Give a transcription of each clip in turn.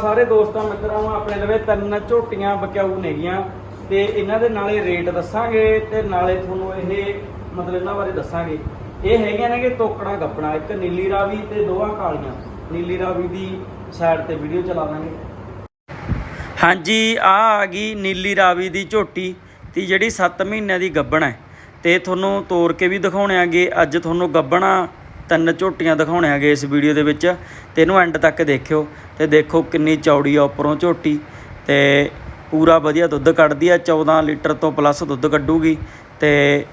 ਸਾਰੇ ਦੋਸਤਾਂ ਮਿੱਤਰਾਂ ਨੂੰ ਆਪਣੇ ਲਵੇ ਤਿੰਨ ਝੋਟੀਆਂ ਬਕਾਊ ਨੇਗੀਆਂ ਤੇ ਇਹਨਾਂ ਦੇ ਨਾਲੇ ਰੇਟ ਦੱਸਾਂਗੇ ਤੇ ਨਾਲੇ ਤੁਹਾਨੂੰ ਇਹ ਮਤਲਬ ਇਹਨਾਂ ਬਾਰੇ ਦੱਸਾਂਗੇ। ਇਹ ਹੈਗੀਆਂ ਨੇ ਕਿ ਤੋਕੜਾ ਗੱਪਣਾ, ਇੱਕ ਨੀਲੀ ਰਾਵੀ ਤੇ ਦੋਹਾਂ ਕਾਲੀਆਂ। ਨੀਲੀ ਰਾਵੀ ਦੀ ਸਾਈਡ ਤੇ ਵੀਡੀਓ ਚਲਾਵਾਂਗੇ ਹਾਂਜੀ, ਆ ਆ ਗਈ ਨੀਲੀ ਰਾਵੀ ਦੀ ਝੋਟੀ ਤੇ ਜਿਹੜੀ 7 ਮਹੀਨਿਆਂ ਦੀ ਗੱਬਣ ਹੈ। ਤੇ ਤੁਹਾਨੂੰ ਤੋੜ ਕੇ ਵੀ ਦਿਖਾਉਣਾਂਗੇ ਅੱਜ ਤੁਹਾਨੂੰ ਗੱਬਣਾ ਤਿੰਨ ਝੋਟੀਆਂ ਦਿਖਾਉਣਾਂਗੇ ਇਸ ਵੀਡੀਓ ਦੇ ਵਿੱਚ, ਤੇ ਇਹਨੂੰ ਐਂਡ ਤੱਕ ਦੇਖਿਓ ਤੇ ਦੇਖੋ ਕਿੰਨੀ ਚੌੜੀ ਆ ਉੱਪਰੋਂ ਝੋਟੀ, ਤੇ ਪੂਰਾ ਵਧੀਆ ਦੁੱਧ ਕੱਢਦੀ ਆ 14 ਲੀਟਰ ਤੋਂ ਪਲੱਸ ਦੁੱਧ ਕੱਢੂਗੀ, ਤੇ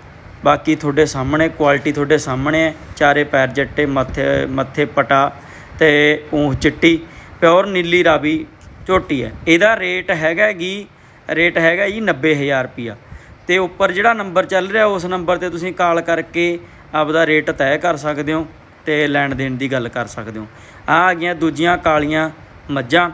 ਬਾਕੀ ਤੁਹਾਡੇ ਸਾਹਮਣੇ ਕੁਆਲਿਟੀ ਤੁਹਾਡੇ ਸਾਹਮਣੇ ਹੈ, ਚਾਰੇ ਪੈਰ ਜੱਟੇ, ਮੱਥੇ ਮੱਥੇ ਪਟਾ ਤੇ ਊਂਹ ਚਿੱਟੀ ਪਿਓਰ ਨੀਲੀ ਰਾਵੀ ਝੋਟੀ ਹੈ। ਇਹਦਾ ਰੇਟ ਹੈਗਾ ਜੀ ਰੇਟ ਹੈਗਾ ਜੀ 90000 ਰੁਪਿਆ ਤੇ ਉੱਪਰ ਜਿਹੜਾ ਨੰਬਰ ਚੱਲ ਰਿਹਾ, ਉਸ ਨੰਬਰ ਤੇ ਤੁਸੀਂ ਕਾਲ ਕਰਕੇ ਆਪਦਾ ਰੇਟ ਤੈਅ ਕਰ ਸਕਦੇ ਹੋ ਤੇ ਲੈਣ ਦੇਣ ਦੀ ਗੱਲ ਕਰ ਸਕਦੇ ਹੋ। ਆ ਆ ਗਈਆਂ ਦੂਜੀਆਂ ਕਾਲੀਆਂ ਮੱਝਾਂ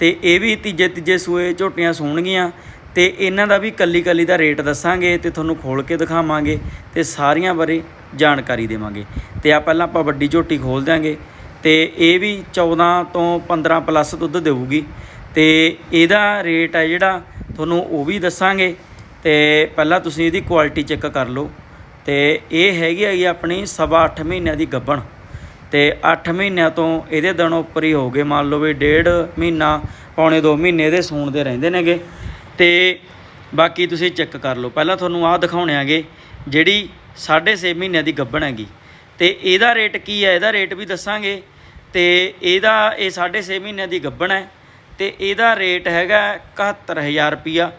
ਤੇ ਇਹ ਵੀ ਤੀਜੇ ਤੀਜੇ ਸੂਏ ਝੋਟੀਆਂ ਸੂਣਗੀਆਂ ਤੇ ਇਹਨਾਂ ਦਾ ਵੀ ਕੱਲੀ ਕੱਲੀ ਦਾ ਰੇਟ ਦੱਸਾਂਗੇ ਤੇ ਤੁਹਾਨੂੰ ਖੋਲ ਕੇ ਦਿਖਾਵਾਂਗੇ ਤੇ ਸਾਰੀਆਂ ਬਾਰੇ ਜਾਣਕਾਰੀ ਦੇਵਾਂਗੇ। ਤੇ ਆ ਪਹਿਲਾਂ ਆਪਾਂ ਵੱਡੀ ਝੋਟੀ ਖੋਲ ਦਿਆਂਗੇ ਤੇ ਇਹ ਵੀ 14 ਤੋਂ 15 ਪਲੱਸ ਦੁੱਧ ਦੇਊਗੀ ਤੇ ਇਹਦਾ ਰੇਟ ਹੈ ਜਿਹੜਾ ਤੁਹਾਨੂੰ ਉਹ ਵੀ ਦੱਸਾਂਗੇ ਤੇ ਪਹਿਲਾਂ ਤੁਸੀਂ ਇਹਦੀ ਕੁਆਲਿਟੀ ਚੈੱਕ ਕਰ ਲਓ। ਤੇ ਇਹ ਹੈਗੀ ਹੈਗੀ ਆਪਣੀ ਸਵਾ 8 ਮਹੀਨਿਆਂ ਦੀ ਗੱਭਣ। ਤੇ 8 ਮਹੀਨਿਆਂ ਤੋਂ ਇਹਦੇ ਦਿਨ ਉੱਪਰ ਹੀ ਹੋ ਗਏ। ਮੰਨ ਲਓ ਵੀ ਡੇਢ ਮਹੀਨਾ, ਪੌਣੇ 2 ਮਹੀਨੇ ਇਹਦੇ ਸੂਣ ਦੇ ਰਹਿੰਦੇ ਨੇਗੇ। ਤੇ ਬਾਕੀ ਤੁਸੀਂ ਚੈੱਕ ਕਰ ਲਓ। ਪਹਿਲਾਂ ਤੁਹਾਨੂੰ ਆਹ ਦਿਖਾਉਣਾਂਗੇ ਜਿਹੜੀ 6.5 ਮਹੀਨਿਆਂ ਦੀ ਗੱਭਣ ਹੈਗੀ। ਤੇ ਇਹਦਾ ਰੇਟ ਕੀ ਹੈ? ਇਹਦਾ ਰੇਟ ਵੀ ਦੱਸਾਂਗੇ। ਤੇ ਇਹਦਾ, ਇਹ 6.5 ਮਹੀਨਿਆਂ ਦੀ ਗੱਭਣ ਹੈ। ਤੇ ਇਹਦਾ ਰੇਟ ਹੈਗਾ 71000 ਰੁਪਿਆ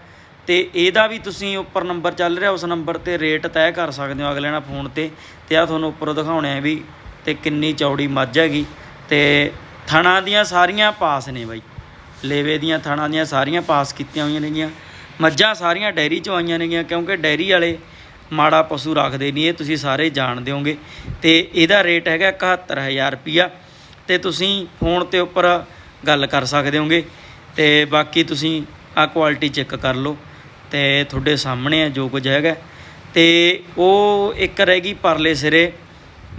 ਤੇ ਇਹਦਾ ਵੀ ਤੁਸੀਂ ਉੱਪਰ ਨੰਬਰ ਚੱਲ ਰਿਹਾ, ਉਸ ਨੰਬਰ ਤੇ ਰੇਟ ਤੈਅ ਕਰ ਸਕਦੇ ਹੋ ਅਗਲੇ ਨਾਲ ਫੋਨ ਤੇ। ਤੇ ਆ ਤੁਹਾਨੂੰ ਉੱਪਰੋਂ ਦਿਖਾਉਣੇ ਆ ਵੀ ਤੇ ਕਿੰਨੀ ਚੌੜੀ ਮੱਝ ਹੈਗੀ। ਤੇ ਥਣਾ ਦੀਆਂ ਸਾਰੀਆਂ ਪਾਸ ਨੇ ਬਾਈ। ਲੇਵੇ ਦੀਆਂ ਥਣਾ ਦੀਆਂ ਸਾਰੀਆਂ ਪਾਸ ਕੀਤੀਆਂ ਹੋਈਆਂ ਨੇਗੀਆਂ। ਮੱਝਾਂ ਸਾਰੀਆਂ ਡੈਰੀ ਚੋਂ ਆਈਆਂ ਨੇਗੀਆਂ, ਕਿਉਂਕਿ ਡੈਰੀ ਵਾਲੇ ਮਾੜਾ ਪਸ਼ੂ ਰੱਖਦੇ ਨਹੀਂ, ਇਹ ਤੁਸੀਂ ਸਾਰੇ ਜਾਣਦੇ ਹੋਗੇ ਤੇ ਇਹਦਾ ਰੇਟ ਹੈਗਾ 71000 ਰੁਪਿਆ ਤੇ ਤੁਸੀਂ ਫੋਨ ਤੇ ਉੱਪਰ ਗੱਲ ਕਰ ਸਕਦੇ ਹੋਗੇ ਤੇ ਬਾਕੀ ਤੁਸੀਂ ਆ ਕੁਆਲਿਟੀ ਚੈੱਕ ਕਰ ਲਓ। ਤੇ ਤੁਹਾਡੇ ਸਾਹਮਣੇ ਆ, ਜੋ ਕੁਝ ਹੈਗਾ। ਤੇ ਉਹ ਇੱਕ ਰਹਿ ਗਈ ਪਰਲੇ ਸਿਰੇ,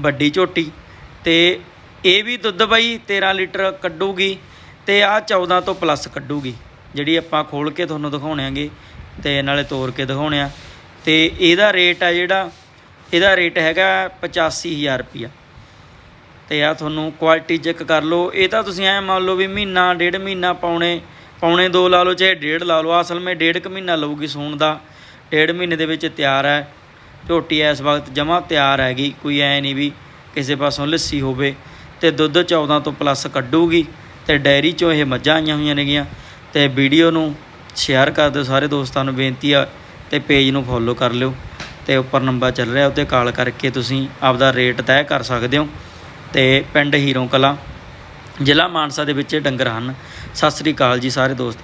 ਵੱਡੀ ਝੋਟੀ। ਤੇ ਇਹ ਵੀ ਦੁੱਧ ਬਾਈ 13 ਲੀਟਰ ਕੱਢੂਗੀ ਤੇ ਆ 14 ਤੋਂ ਪਲੱਸ ਕੱਢੂਗੀ, ਜਿਹੜੀ ਆਪਾਂ ਖੋਲ ਕੇ ਤੁਹਾਨੂੰ ਦਿਖਾਉਣਾਂਗੇ ਤੇ ਨਾਲੇ ਤੋੜ ਕੇ ਦਿਖਾਉਣੇ ਆ। ਤੇ ਇਹਦਾ ਰੇਟ ਆ ਜਿਹੜਾ, ਇਹਦਾ ਰੇਟ ਹੈਗਾ 85000 ਰੁਪਿਆ ਤੇ ਆ ਤੁਹਾਨੂੰ ਕੁਆਲਿਟੀ ਚੈੱਕ ਕਰ ਲਓ। ਇਹ ਤਾਂ ਤੁਸੀਂ ਐ ਮੰਨ ਲਓ ਵੀ ਮਹੀਨਾ, ਡੇਢ ਮਹੀਨਾ ਪਾਉਣੇ ਪੌਣੇ 2 ਲਾ ਲਓ, ਚਾਹੇ ਡੇਢ ਲਾ ਲਓ, ਅਸਲ ਵਿੱਚ ਡੇਢ ਕੁ ਮਹੀਨਾ ਲਊਗੀ ਸੂਣ ਦਾ। ਡੇਢ ਮਹੀਨੇ ਦੇ ਵਿੱਚ ਤਿਆਰ ਹੈ। ਝੋਟੀ ਇਸ ਵਕਤ ਜਮਾ ਤਿਆਰ ਹੈਗੀ, ਕੋਈ ਐ ਨਹੀਂ ਵੀ ਕਿਸੇ ਪਾਸੋਂ ਲੱਸੀ ਹੋਵੇ ਤੇ ਦੁੱਧ 14 ਤੋਂ ਪਲੱਸ ਕੱਢੂਗੀ ਤੇ ਡੈਰੀ ਚੋਂ ਇਹ ਮੱਝਾਂ ਆਈਆਂ ਹੋਈਆਂ ਨੇਗੀਆਂ ਤੇ ਵੀਡੀਓ ਨੂੰ ਸ਼ੇਅਰ ਕਰ ਦਿਓ, ਸਾਰੇ ਦੋਸਤਾਂ ਨੂੰ ਬੇਨਤੀ ਆ ਤੇ ਪੇਜ ਨੂੰ ਫੋਲੋ ਕਰ ਲਿਓ ਤੇ ਉੱਪਰ ਨੰਬਰ ਚੱਲ ਰਿਹਾ ਉੱਤੇ ਕਾਲ ਕਰਕੇ ਤੁਸੀਂ ਆਪਦਾ ਰੇਟ ਤੈਅ ਕਰ ਸਕਦੇ ਹੋ ਤੇ ਪਿੰਡ ਹੀਰੋਂ ਕਲਾ ਜ਼ਿਲ੍ਹਾ ਮਾਨਸਾ ਦੇ ਵਿੱਚ ਡੰਗਰ ਹਨ। ਸਤਿ ਸ੍ਰੀ ਅਕਾਲ ਜੀ ਸਾਰੇ ਦੋਸਤ।